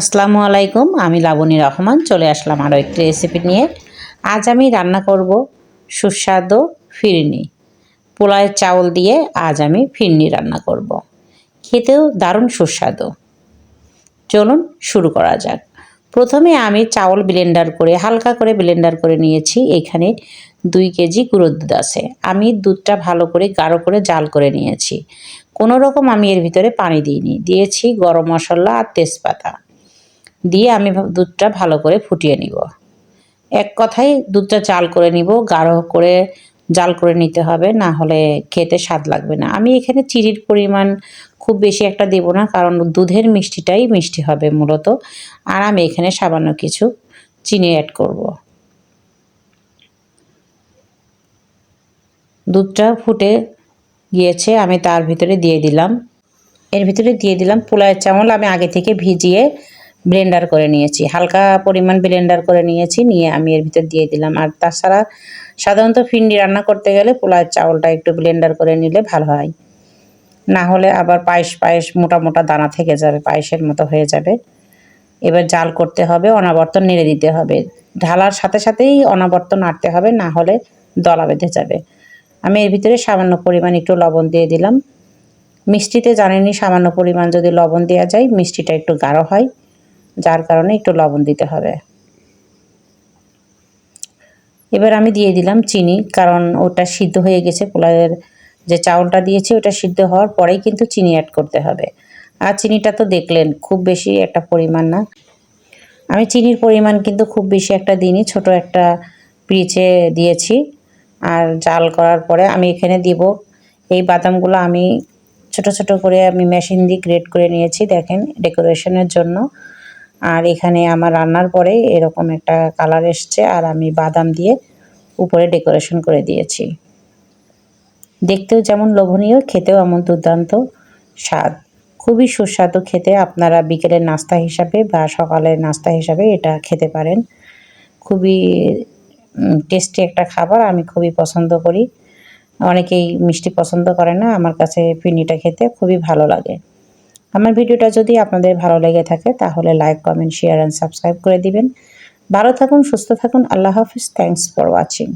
আসসালামু আলাইকুম, আমি লাবণী রহমান, চলে আসলাম আরও একটি রেসিপি নিয়ে। আজ আমি রান্না করব সুস্বাদু ফিরনি। পোলায়ের চাউল দিয়ে আজ আমি ফিরনি রান্না করব। খেতেও দারুণ সুস্বাদু। চলুন শুরু করা যাক। প্রথমে আমি চাউল ব্লেন্ডার করে, হালকা করে ব্লেন্ডার করে নিয়েছি। এখানে দুই কেজি গুঁড়ো দুধ আছে। আমি দুধটা ভালো করে, গাঢ় করে জাল করে নিয়েছি। কোনো রকম আমি এর ভিতরে পানি দিইনি। দিয়েছি গরম মশলা আর তেজপাতা। দিয়ে আমি দুধটা ভালো করে ফুটিয়ে নিব। এক কথায় দুধটা চাল করে নিব, গাঢ় করে জাল করে নিতে হবে, না হলে খেতে স্বাদ লাগবে না। আমি এখানে চিনির পরিমাণ খুব বেশি একটা দেব না, কারণ দুধের মিষ্টিটাই মিষ্টি হবে মূলত। আর আমি এখানে সামান্য কিছু চিনি অ্যাড করব। দুধটা ফুটে গিয়েছে, আমি তার ভিতরে দিয়ে দিলাম। এর ভিতরে দিয়ে দিলাম পোলায়ের চামল আমি আগে থেকে ভিজিয়ে ব্লেন্ডার করে নিয়েছি। হালকা পরিমাণ ব্লেন্ডার করে নিয়েছি, নিয়ে আমি এর ভিতর দিয়ে দিলাম। আর তাছাড়া সাধারণত ফিন্ডি রান্না করতে গেলে পোলায়ের চাউলটা একটু ব্লেন্ডার করে নিলে ভালো হয়। না হলে আবার পায়েস পায়েস মোটা মোটা দানা থেকে যাবে, পায়েসের মতো হয়ে যাবে। এবার জাল করতে হবে, অনাবর্তন নেড়ে দিতে হবে। ঢালার সাথে সাথেই অনাবর্তন নাড়তে হবে, না হলে দলা বেঁধে যাবে। আমি এর ভিতরে সামান্য পরিমাণ একটু লবণ দিয়ে দিলাম। মিষ্টিতে জানেনই সামান্য পরিমাণ যদি লবণ দেওয়া যায়, মিষ্টিটা একটু গাঢ় হয়। যার কারণে একটু লবণ দিতে হবে। এবার আমি দিয়ে দিলাম চিনি, কারণ ওটা সিদ্ধ হয়ে গেছে, পোলাওয়ের যে চাউলটা দিয়েছি ওটা সিদ্ধ হওয়ার পরেই কিন্তু চিনি অ্যাড করতে হবে। আর চিনিটা তো দেখলেন, খুব বেশি একটা পরিমাণ না। আমি চিনির পরিমাণ কিন্তু খুব বেশি একটা দিইনি, ছোট একটা পিচে দিয়েছি। আর জাল করার পরে আমি এখানে দিব, এই বাদামগুলো আমি ছোট ছোট করে আমি মেশিন দিয়ে গ্রেড করে নিয়েছি, দেখেন ডেকোরেশনের জন্য। আর এখানে আমার রান্নার পরে এরকম একটা কালার এসছে আর আমি বাদাম দিয়ে উপরে ডেকোরেশন করে দিয়েছি। দেখতেও যেমন লোভনীয়, খেতেও এমন দুর্দান্ত স্বাদ। খুবই সুস্বাদু খেতে আপনারা বিকেলের নাস্তা হিসাবে বা সকালের নাস্তা হিসাবে এটা খেতে পারেন। খুবই টেস্টি একটা খাবার, আমি খুবই পছন্দ করি। অনেকেই মিষ্টি পছন্দ করে না, আমার কাছে পিনিটা খেতে খুবই ভালো লাগে। আমার ভিডিওটা যদি আপনাদের ভালো লেগে থাকে, তাহলে like comment share and subscribe করে দিবেন। ভালো থাকুন, সুস্থ থাকুন, আল্লাহ হাফিজ। Thanks for watching